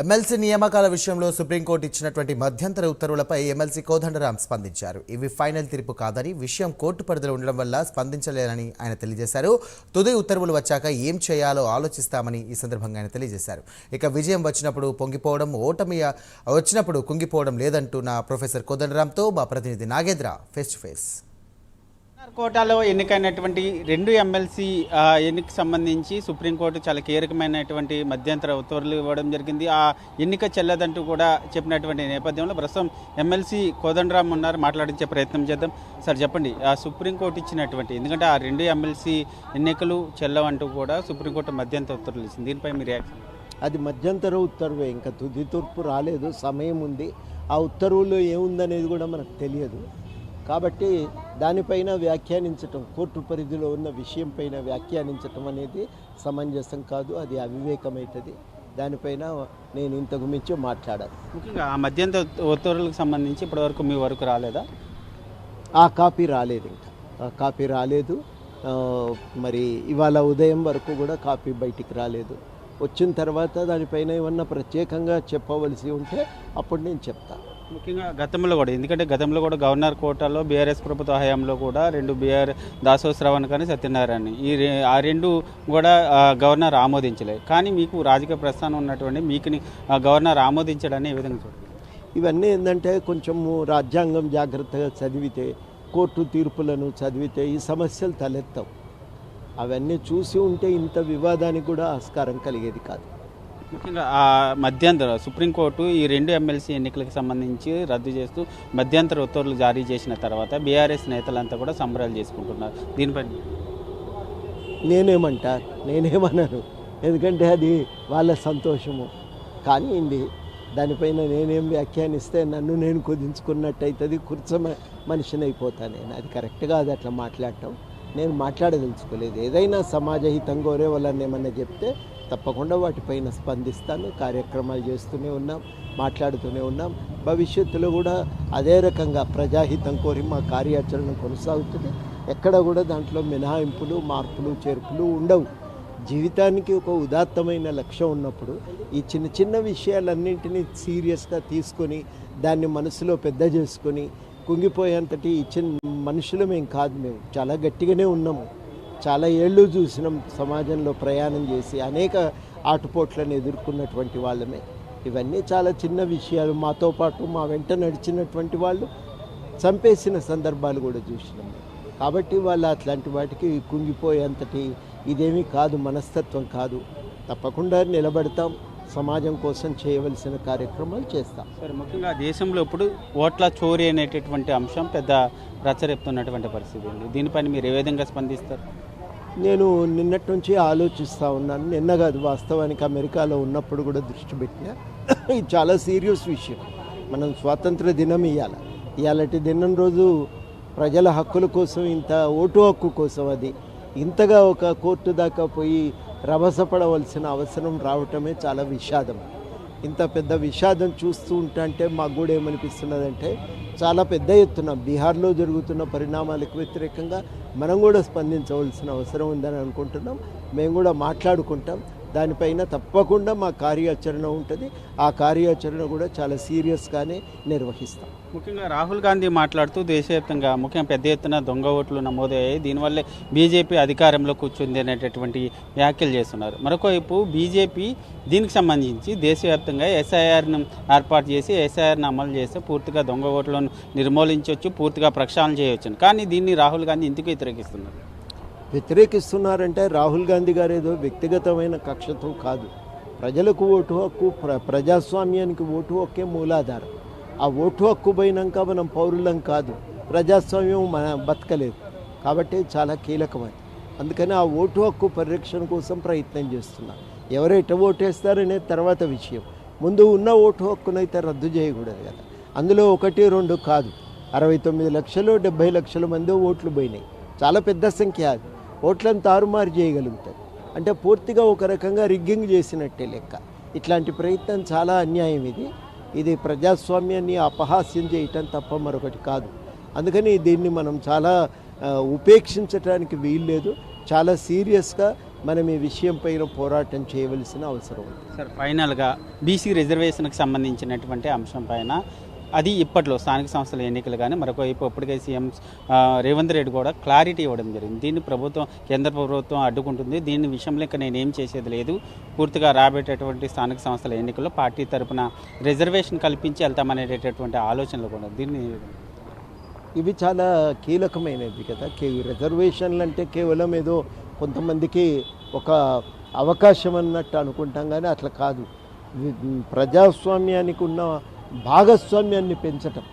MLC నియామకాల విషయంలో supreme court ఇచ్చినటువంటి మధ్యంతర ఉత్తర్వులపై ఎమ్మెల్సీ కోదండరాం స్పందించారు. ఇవి ఫైనల్ తీర్పు కాదని విషయం కోర్టు పరిధిలో ఉండడం వల్ల స్పందించలేదని ఆయన తెలియజేశారు. తుది ఉత్తర్వులు వచ్చాక ఏం చేయాలో ఆలోచిస్తామని ఈ సందర్భంగా ఆయన తెలియజేశారు. ఇక విజయం వచ్చినప్పుడు పొంగిపోవడం ఓటమి వచ్చినప్పుడు కుంగిపోవడం లేదంటూ నా ప్రొఫెసర్ కోదండరాంతో మా ప్రతినిధి నాగేంద్ర ఫేస్ టు ఫేస్. కోటాలో ఎన్నికైనటువంటి రెండు ఎమ్మెల్సీ ఎన్నిక సంబంధించి సుప్రీంకోర్టు చాలా కీలకమైనటువంటి మధ్యంతర ఉత్తర్వులు ఇవ్వడం జరిగింది. ఆ ఎన్నిక చెల్లదంటూ కూడా చెప్పినటువంటి నేపథ్యంలో ప్రస్తుతం ఎమ్మెల్సీ కోదండరామ్ ఉన్నారు. మాట్లాడించే ప్రయత్నం చేద్దాం. సార్ చెప్పండి. ఆ సుప్రీంకోర్టు ఇచ్చినటువంటి ఎందుకంటే ఆ రెండు ఎమ్మెల్సీ ఎన్నికలు చెల్లవంటూ కూడా సుప్రీంకోర్టు మధ్యంతర ఉత్తర్వులు ఇచ్చింది. దీనిపై మీ రియాక్షన్? అది మధ్యంతర ఉత్తర్వే. ఇంకా తుది తూర్పు రాలేదు. సమయం ఉంది. ఆ ఉత్తర్వులు ఏముందనేది కూడా మనకు తెలియదు. కాబట్టి దానిపైన వ్యాఖ్యానించటం కోర్టు పరిధిలో ఉన్న విషయం పైన వ్యాఖ్యానించటం అనేది సమంజసం కాదు అది అవివేకమవుతుంది దానిపైన నేను ఇంతకు మించి మాట్లాడాలి ముఖ్యంగా ఆ మధ్యంతర ఉత్తర్వులకు సంబంధించి ఇప్పటివరకు మీ వరకు రాలేదా? ఆ కాపీ రాలేదు ఇంకా. ఆ కాపీ రాలేదు. మరి ఇవాళ ఉదయం వరకు కూడా కాపీ బయటికి రాలేదు. వచ్చిన తర్వాత దానిపైన ఏమన్నా ప్రత్యేకంగా చెప్పవలసి ఉంటే అప్పుడు నేను చెప్తాను ముఖ్యంగా గతంలో కూడా ఎందుకంటే గతంలో కూడా గవర్నర్ కోటాలో బీఆర్ఎస్ ప్రభుత్వ హయాంలో కూడా రెండు బీఆర్ దాసోశ్రవణ్ కానీ సత్యనారాయణ ఈ ఆ రెండు కూడా గవర్నర్ ఆమోదించలేదు కానీ మీకు రాజకీయ ప్రస్థానం ఉన్నటువంటి మీకు గవర్నర్ ఆమోదించడాన్ని ఏ విధంగా చూడండి ఇవన్నీ ఏంటంటే కొంచెము రాజ్యాంగం జాగ్రత్తగా చదివితే కోర్టు తీర్పులను చదివితే ఈ సమస్యలు తలెత్తవు. అవన్నీ చూసి ఉంటే ఇంత వివాదానికి కూడా ఆస్కారం కలిగేది కాదు. ముఖ్యంగా ఆ మధ్యంతర సుప్రీంకోర్టు ఈ రెండు ఎమ్మెల్సీ ఎన్నికలకు సంబంధించి రద్దు చేస్తూ మధ్యంతర ఉత్తర్వులు జారీ చేసిన తర్వాత బీఆర్ఎస్ నేతలంతా కూడా సంబరాలు చేసుకుంటున్నారు. దీనిపై నేనేమంటా? నేనేమన్నాను ఎందుకంటే అది వాళ్ళ సంతోషము. కానీ దానిపైన నేనేం వ్యాఖ్యానిస్తే నన్ను నేను కుదించుకున్నట్టు అవుతుంది కుర్చ మనిషిని అయిపోతా నేను అది కరెక్ట్గా అది అట్లా మాట్లాడటం. నేను మాట్లాడదలుచుకోలేదు. ఏదైనా సమాజ హితం కోరే వాళ్ళని ఏమన్నా చెప్తే తప్పకుండా వాటిపైన స్పందిస్తాను. కార్యక్రమాలు చేస్తూనే ఉన్నాం మాట్లాడుతూనే ఉన్నాం. భవిష్యత్తులో కూడా అదే రకంగా ప్రజాహితం కోరి మా కార్యాచరణ కొనసాగుతుంది. ఎక్కడ కూడా దాంట్లో మినహాయింపులు మార్పులు చేర్పులు ఉండవు. జీవితానికి ఒక ఉదాత్తమైన లక్ష్యం ఉన్నప్పుడు ఈ చిన్న చిన్న విషయాలన్నింటినీ సీరియస్గా తీసుకొని దాన్ని మనసులో పెద్ద చేసుకొని కుంగిపోయేంతటి ఈ చిన్న మేము కాదు. మేము చాలా గట్టిగానే ఉన్నాము. చాలా ఏళ్ళు చూసినాం సమాజంలో ప్రయాణం చేసి అనేక ఆటుపోట్లను ఎదుర్కొన్నటువంటి వాళ్ళమే. ఇవన్నీ చాలా చిన్న విషయాలు. మాతో పాటు మా వెంట నడిచినటువంటి వాళ్ళు చంపేసిన సందర్భాలు కూడా చూసినాం. కాబట్టి వాళ్ళు అట్లాంటి వాటికి కుంగిపోయేంతటి ఇదేమీ కాదు మనస్తత్వం కాదు. తప్పకుండా నిలబడతాం. సమాజం కోసం చేయవలసిన కార్యక్రమాలు చేస్తాం. సరే ముఖ్యంగా దేశంలో ఇప్పుడు ఓట్ల చోరీ అనేటటువంటి అంశం పెద్ద రచ్చరెప్పుతున్నటువంటి పరిస్థితి ఉంది. దీనిపైన మీరు ఏ విధంగా స్పందిస్తారు? నేను నిన్నటి నుంచి ఆలోచిస్తూ ఉన్నాను. నిన్న కాదు వాస్తవానికి అమెరికాలో ఉన్నప్పుడు కూడా దృష్టి పెట్టినా ఇది చాలా సీరియస్ విషయం. మనం స్వాతంత్ర దినం ఇవ్వాల ఇవాళటి దినం రోజు ప్రజల హక్కుల కోసం ఇంత ఓటు హక్కు కోసం అది. ఇంతగా ఒక కోర్టు దాకా పోయి రభసపడవలసిన అవసరం రావటమే చాలా విషాదం. ఇంత పెద్ద విషాదం చూస్తూ ఉంటే మాకు కూడా ఏమనిపిస్తున్నదంటే చాలా పెద్ద ఎత్తున బీహార్లో జరుగుతున్న పరిణామాలకు వ్యతిరేకంగా మనం కూడా స్పందించవలసిన అవసరం ఉందని అనుకుంటున్నాం. మేము కూడా మాట్లాడుకుంటాం. దానిపైన తప్పకుండా మా కార్యాచరణ ఉంటుంది. ఆ కార్యాచరణ కూడా చాలా సీరియస్గానే నిర్వహిస్తాం. ముఖ్యంగా రాహుల్ గాంధీ మాట్లాడుతూ దేశవ్యాప్తంగా ముఖ్యంగా పెద్ద ఎత్తున దొంగ ఓట్లు నమోదయ్యాయి. దీనివల్లే బీజేపీ అధికారంలో కూర్చుంది అనేటటువంటి వ్యాఖ్యలు చేస్తున్నారు. మరొకవైపు బీజేపీ దీనికి సంబంధించి దేశవ్యాప్తంగా ఎస్ఐఆర్ను ఏర్పాటు చేసి ఎస్ఐఆర్ను అమలు చేస్తే పూర్తిగా దొంగ ఓట్లను నిర్మూలించవచ్చు పూర్తిగా ప్రక్షాళన చేయవచ్చు కానీ దీన్ని రాహుల్ గాంధీ ఇందుకు వ్యతిరేకిస్తున్నారు? వ్యతిరేకిస్తున్నారంటే రాహుల్ గాంధీ గారు ఏదో వ్యక్తిగతమైన కక్షతో కాదు. ప్రజలకు ఓటు హక్కు ప్ర ప్రజాస్వామ్యానికి ఓటు హక్కే మూలాధారం. ఆ ఓటు హక్కు పోయినాక మనం పౌరులం కాదు. ప్రజాస్వామ్యం మన బతకలేదు. కాబట్టి చాలా కీలకమైనది అందుకని ఆ ఓటు హక్కు పరిరక్షణ కోసం ప్రయత్నం చేస్తున్నా. ఎవరైతే ఓటేస్తారనే తర్వాత విషయం. ముందు ఉన్న ఓటు హక్కునైతే రద్దు చేయకూడదు కదా. అందులో ఒకటి రెండు కాదు. అరవై తొమ్మిది లక్షలు డెబ్బై లక్షల మంది ఓట్లు పోయినాయి. చాలా పెద్ద సంఖ్య అది. ఓట్లను తారుమారు చేయగలుగుతారు. అంటే పూర్తిగా ఒక రకంగా రిగ్గింగ్ చేసినట్టే లెక్క. ఇట్లాంటి ప్రయత్నం చాలా అన్యాయం ఇది. ఇది ప్రజాస్వామ్యాన్ని అపహాస్యం చేయటం తప్ప మరొకటి కాదు. అందుకని దీన్ని మనం చాలా ఉపేక్షించడానికి వీల్లేదు. చాలా సీరియస్గా మనం ఈ విషయం పైన పోరాటం చేయవలసిన అవసరం ఉంది. సార్ ఫైనల్గా బీసీ రిజర్వేషన్కి సంబంధించినటువంటి అంశం పైన అది ఇప్పట్లో స్థానిక సంస్థల ఎన్నికలు కానీ మరొక వైపు ఇప్పటికే సీఎం రేవంత్ రెడ్డి కూడా క్లారిటీ ఇవ్వడం జరిగింది. దీన్ని ప్రభుత్వం కేంద్ర ప్రభుత్వం అడ్డుకుంటుంది. దీని విషయంలో ఇంకా నేనేం చేసేది లేదు. పూర్తిగా రాబోయేటటువంటి స్థానిక సంస్థల ఎన్నికల్లో పార్టీ తరపున రిజర్వేషన్ కల్పించి వెళ్తామనేటటువంటి ఆలోచనలు కూడా దీన్ని ఇవి చాలా కీలకమైనవి కదా. కే రిజర్వేషన్లు అంటే కేవలం ఏదో కొంతమందికి ఒక అవకాశం అన్నట్టు అనుకుంటాం కానీ అట్లా కాదు. ప్రజాస్వామ్యానికి ఉన్న భాగస్వామ్యాన్ని పెంచటం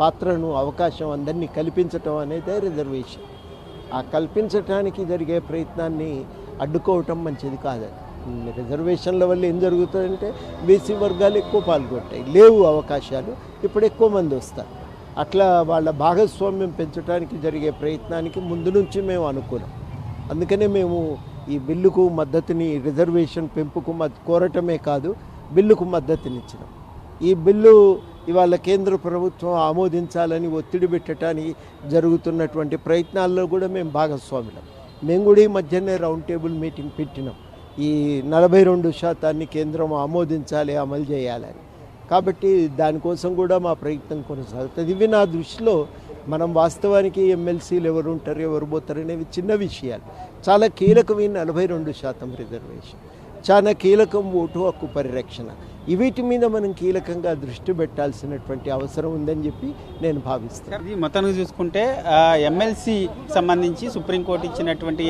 పాత్రను అవకాశం అందరినీ కల్పించటం అనేది రిజర్వేషన్ ఆ కల్పించటానికి జరిగే ప్రయత్నాన్ని అడ్డుకోవటం మంచిది కాదు. రిజర్వేషన్ల వల్ల ఏం జరుగుతుందంటే బీసీ వర్గాలు ఎక్కువ పాల్గొంటాయి. లేవు అవకాశాలు ఇప్పుడు ఎక్కువ మంది వస్తారు. అట్లా వాళ్ళ భాగస్వామ్యం పెంచడానికి జరిగే ప్రయత్నానికి ముందు నుంచి మేము అనుకున్నాం అందుకనే మేము ఈ బిల్లుకు మద్దతుని రిజర్వేషన్ పెంపుకు మద్ కోరటమే కాదు బిల్లుకు మద్దతునిచ్చినాం. ఈ బిల్లు ఇవాళ కేంద్ర ప్రభుత్వం ఆమోదించాలని ఒత్తిడి పెట్టడానికి జరుగుతున్నటువంటి ప్రయత్నాల్లో కూడా మేము భాగస్వాములం. మేము కూడా ఈ మధ్యనే రౌండ్ టేబుల్ మీటింగ్ పెట్టినాం. ఈ నలభై రెండు శాతాన్ని కేంద్రం ఆమోదించాలి అమలు చేయాలని. కాబట్టి దానికోసం కూడా మా ప్రయత్నం కొనసాగుతుంది. ఇవి నా దృష్టిలో మనం వాస్తవానికి ఎమ్మెల్సీలు ఎవరు ఉంటారు ఎవరు పోతారు అనేవి చిన్న విషయాలు. చాలా కీలకమైన నలభై రెండు శాతం రిజర్వేషన్. చాలా కీలకం ఓటు హక్కు పరిరక్షణ. వీటి మీద మనం కీలకంగా దృష్టి పెట్టాల్సినటువంటి అవసరం ఉందని చెప్పి నేను భావిస్తాను ఇది మొత్తానికి చూసుకుంటే ఎమ్మెల్సీ సంబంధించి సుప్రీంకోర్టు ఇచ్చినటువంటి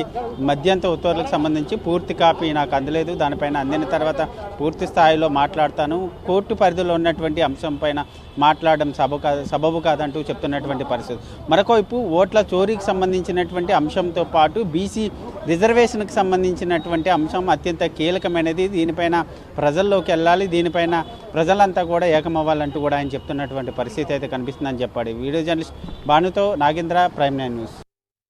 మధ్యంత ఉత్తర్వులకు సంబంధించి పూర్తి కాపీ నాకు అందలేదు. దానిపైన అందిన తర్వాత పూర్తి స్థాయిలో మాట్లాడతాను. కోర్టు పరిధిలో ఉన్నటువంటి అంశం పైన మాట్లాడడం సబబు కాదు సబబు కాదంటూ చెప్తున్నటువంటి పరిస్థితి. మరొకవైపు ఓట్ల చోరీకి సంబంధించినటువంటి అంశంతో పాటు బీసీ రిజర్వేషన్కి సంబంధించినటువంటి అంశం అత్యంత కీలకమైనది. దీనిపైన ప్రజల్లోకి వెళ్ళాలి. దీనిపైన ప్రజలంతా కూడా ఏకమవ్వాలంటూ కూడా ఆయన చెప్తున్నటువంటి పరిస్థితి అయితే కనిపిస్తుందని చెప్పాడు వీడియో జర్నలిస్ట్ భానుతో నాగేంద్ర ప్రైమ్ నైన్ న్యూస్.